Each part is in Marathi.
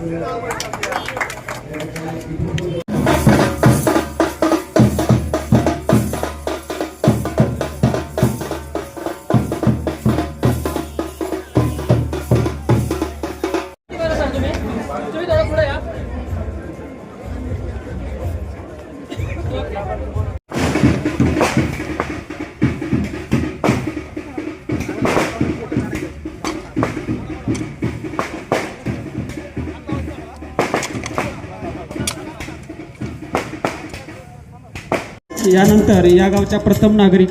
Gracias. यानंतर या गावच्या प्रथम नागरिक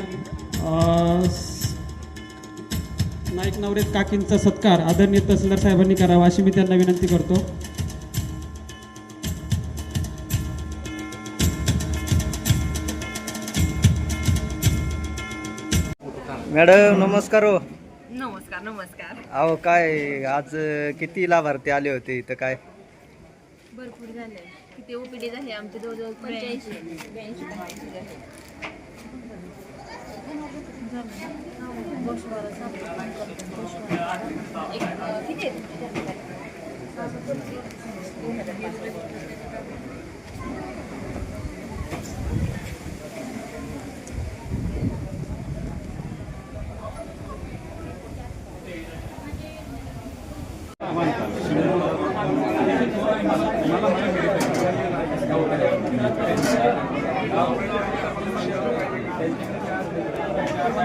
नाईक नवरेश काकींचा सत्कार आदरणीय तहसीलदार साहेबांनी करावा अशी मी त्यांना विनंती करतो. मॅडम नमस्कार हो. नमस्कार नमस्कार. अहो काय आज किती लाभार्थी आले होते इथं काय? भरपूर झाले. किती ओपीडी झाली आमचे जवळजवळ पंच्याऐंशी. ब्याऐंशी झाले किती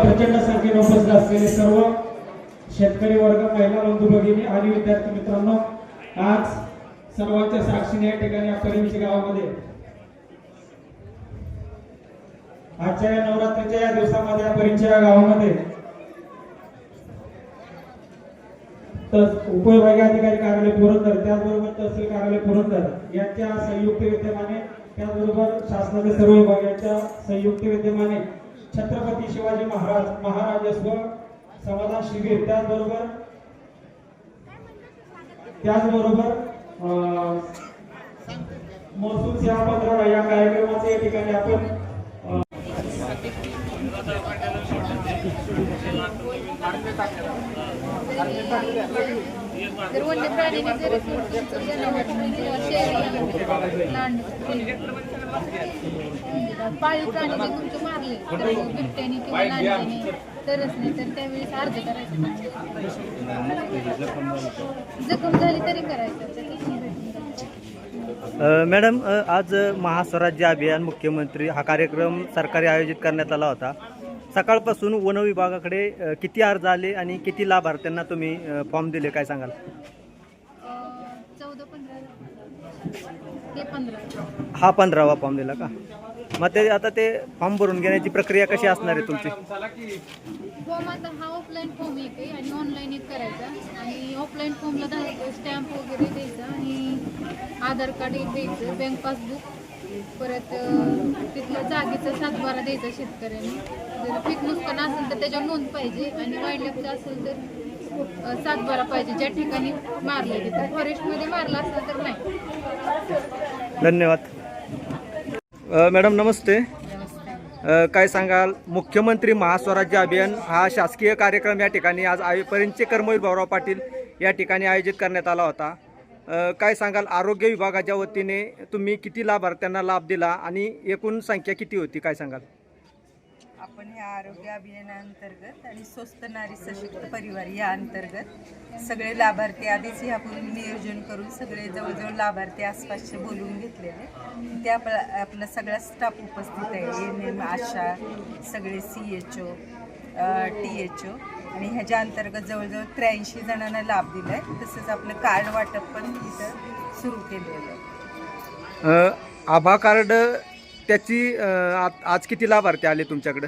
प्रचंड संख्येने उपस्थित असलेले सर्व शेतकरी वर्ग महिला बंधू भगिनी आणि विद्यार्थी मित्रांनो आज सर्वांच्या साक्षीने या ठिकाणी अपरिंची गावामध्ये आजच्या या नवरात्रीच्या या दिवसामध्ये अपरिंच्या या गावामध्ये तर उपविभागीय अधिकारी कार्यालय पुरंदर त्याचबरोबर तहसील कार्यालय पुरंदर यांच्या संयुक्त विद्यमाने त्याचबरोबर शासनाच्या सर्व विभागाच्या संयुक्त विद्यमाने छत्रपती शिवाजी महाराज महाराजस्व समाधान शिबिर त्याचबरोबर त्याचबरोबर अं, महसूल सेवा पंधरवडा या कार्यक्रमाचे या ठिकाणी आपण अं, प्राण्यांनी जर पाळीव प्राणी जर तुमचे मारले तर बिबट्याने किंवा लांडग्याने तरच नाही तर त्यावेळेस अर्ज करायचं जखम झाली तरी करायचं मॅडम आज महास्वराज्य अभियान मुख्यमंत्री हा कार्यक्रम सरकारी आयोजित करण्यात आला होता. सकाळपासून वन विभागाकडे किती अर्ज आले आणि किती लाभार्थ्यांना तुम्ही फॉर्म दिले? काय सांगाल? हा पंधरावा फॉर्म दिला का? मग ते आता ते फॉर्म भरून घेण्याची प्रक्रिया कशी असणार आहे तुमची? फॉर्म आता हा ऑफलाईन फॉर्म एक आहे आणि ऑनलाईन एक करायचा. आणि ऑफलाईन फॉर्मला स्टॅम्प वगैरे द्यायचा आणि आधार कार्ड एक द्यायचं बँक पासबुक परत अं, तिथलं जागेचा सातबारा द्यायचा शेतकऱ्यांनी. जर पीक नुकसान असेल तर त्याच्यावर नोंद पाहिजे आणि वाईल्ड लाईफचं असेल तर सातबारा पाहिजे. ज्या ठिकाणी मारलं तिथं. फॉरेस्टमध्ये मारला असेल तर नाही. धन्यवाद. मॅडम नमस्ते. काय सांगाल? मुख्यमंत्री महास्वराज्य अभियान हा शासकीय कार्यक्रम या ठिकाणी आज आय कर्मवीर भाऊराव पाटील या ठिकाणी आयोजित करण्यात आला होता. काय सांगाल? आरोग्य विभागाच्या वतीने तुम्ही किती लाभार्थ्यांना लाभ दिला आणि एकूण संख्या किती होती? काय सांगाल? आपण ह्या आरोग्य अभियानाअंतर्गत आणि स्वस्त नारी सशक्त परिवार या अंतर्गत सगळे लाभार्थी आधीच ह्यापूर्वी नियोजन करून सगळे जवळजवळ लाभार्थी आसपासचे बोलवून घेतलेले. ते आपला आपला सगळा स्टाफ उपस्थित आहे. एन एम आशा सगळे C H O T H O आणि ह्याच्या अंतर्गत जवळजवळ त्र्याऐंशी जणांना लाभ दिला आहे तसंच आपलं कार्ड वाटप पण इथं सुरू केलेलं आहे. आभा कार्ड त्याची आ- आज किती लाभार्थी आले तुमच्याकडे?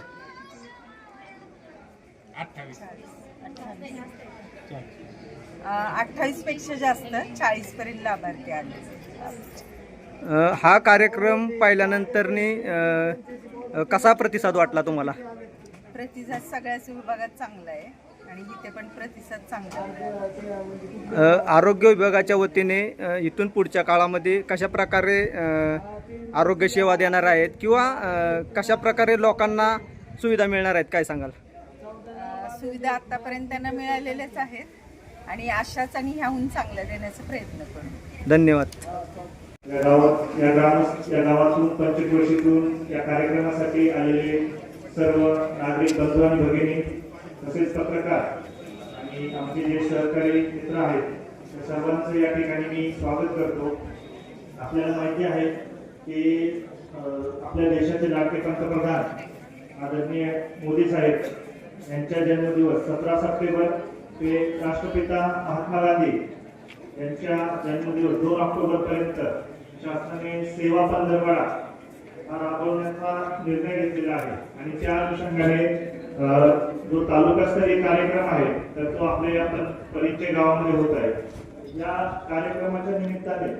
अठ्ठावीसपेक्षा जास्त चाळीस पर्यंत लाभार्थी आले. अ, हा कार्यक्रम पाहिल्यानंतरनी अ, अ, कसा प्रतिसाद वाटला तुम्हाला? प्रतिसाद सगळ्याच विभागात चांगला आहे. आणि इथे पण प्रतिसाद चांगला आरोग्य विभागाच्या वतीने इथून पुढच्या काळामध्ये कशा प्रकारे आरोग्य सेवा देणार आहेत किंवा कशा प्रकारे लोकांना सुविधा मिळणार आहेत काय सांगाल? सुविधा आतापर्यंत त्यांना मिळालेल्याच आहेत आणि अशाच आणि ह्याहून चांगल्या देण्याचा प्रयत्न करू. धन्यवाद. या गावात या गाव या गावातून पंचक्रोशीतून या कार्यक्रमासाठी आलेले सर्व नागरिक बंधू आणि भगिनी तसेच पत्रकार आणि आमचे जे सहकारी मित्र आहेत त्या सर्वांचं या ठिकाणी मी स्वागत करतो. आपल्याला माहिती आहे की आपल्या देशाचे लाडके पंतप्रधान आदरणीय मोदी साहेब यांचा जन्मदिवस सतरा सप्टेंबर ते राष्ट्रपिता महात्मा गांधी यांच्या जन्मदिवस दोन ऑक्टोबरपर्यंत शासनाने सेवा पंधरवडा हा राबवण्याचा निर्णय घेतलेला आहे. आणि त्या अनुषंगाने जो तालुकास्तरीय कार्यक्रम आहे तर तो आपल्या या परिचय गावामध्ये होत आहे. या कार्यक्रमाच्या निमित्ताने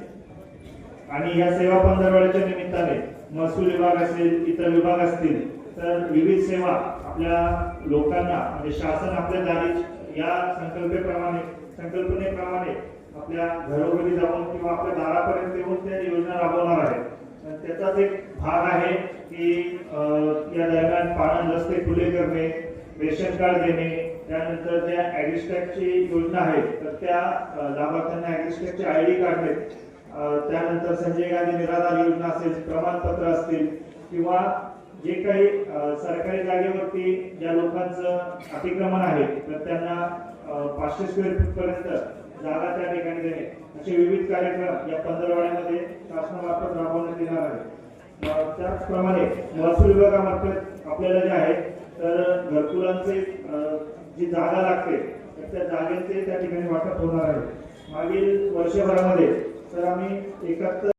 आणि या सेवा पंधरवड्याच्या निमित्ताने महसूल विभाग असेल इतर विभाग असतील तर विविध सेवा आपल्या लोकांना म्हणजे शासन आपल्या दारी या संकल्पेप्रमाणे संकल्पनेप्रमाणे आपल्या घरोघरी जाऊन किंवा आपल्या दारापर्यंत येऊन त्या योजना राबवणार आहे. तर त्याचाच एक भाग आहे की अं, या दरम्यान रस्ते खुले करणे रेशन कार्ड देणे त्यानंतर ज्या ॲग्रिस्टॅकची योजना आहे तर त्या लाभार्थ्यांना ॲग्रिस्टॅकचे आय डी काढणे. आहेत त्यानंतर संजय गांधी निराधार योजना असेल प्रमाणपत्र असतील किंवा जे काही सरकारी जागेवरती ज्या लोकांचं अतिक्रमण आहे तर त्यांना पाचशे स्क्वेअर फूट पर्यंत जागा त्या ठिकाणी देणे. असे विविध कार्यक्रम या पंधरवाड्यामध्ये शासनामार्फत राबवण्यात येणार आहे त्याचप्रमाणे महसूल विभागामार्फत आपल्याला जे आहे तर घरकुलांचे जी जागा लागते तर त्या जागेचे त्या ठिकाणी वाटप होणार आहे. मागील वर्षभरामध्ये तर आम्ही एकाहत्तर